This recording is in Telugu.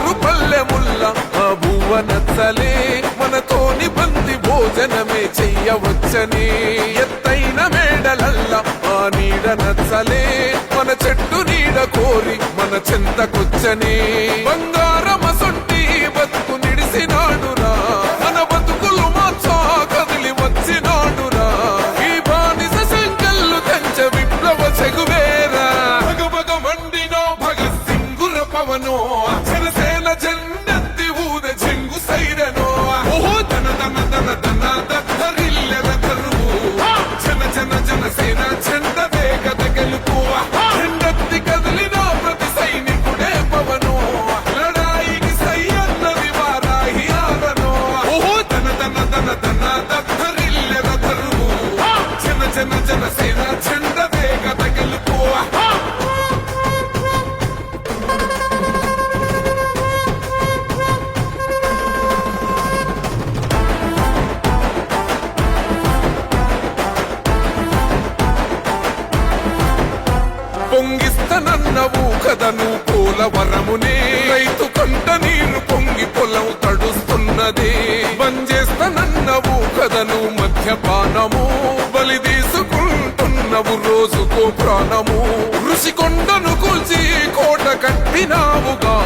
మారు పల్లెముల్ల ఆ భువ నచ్చలే మనతోని బంది భోజనమే చెయ్యవచ్చని. ఎత్తైన మేడలల్ల ఆ నీడ నచ్చలే మన చెట్టు నీడ కోరి మన చింతకొచ్చని. బంగారమ సొంటి బతుకు నిడిసినాడురా. మన బతుకులు మాచా కదిలి వచ్చినాడురా. ఈ బానిస సంకల్లు తెంచ విప్లవ చెగువేరా. భగ భగ మండినో భగ సింగుర పవనో పొంగిస్తనన్నవు కదను పోలవరమునే రైతు కంట నీరు పొంగి పొలం తడుస్తున్నది. బంజేస్తనన్నవు కదను మద్యపానము. బలి తీసుకుంటున్నవు రోజుకో ప్రాణము. ఋషికొండను కూల్చి కోట కట్టినావుగా.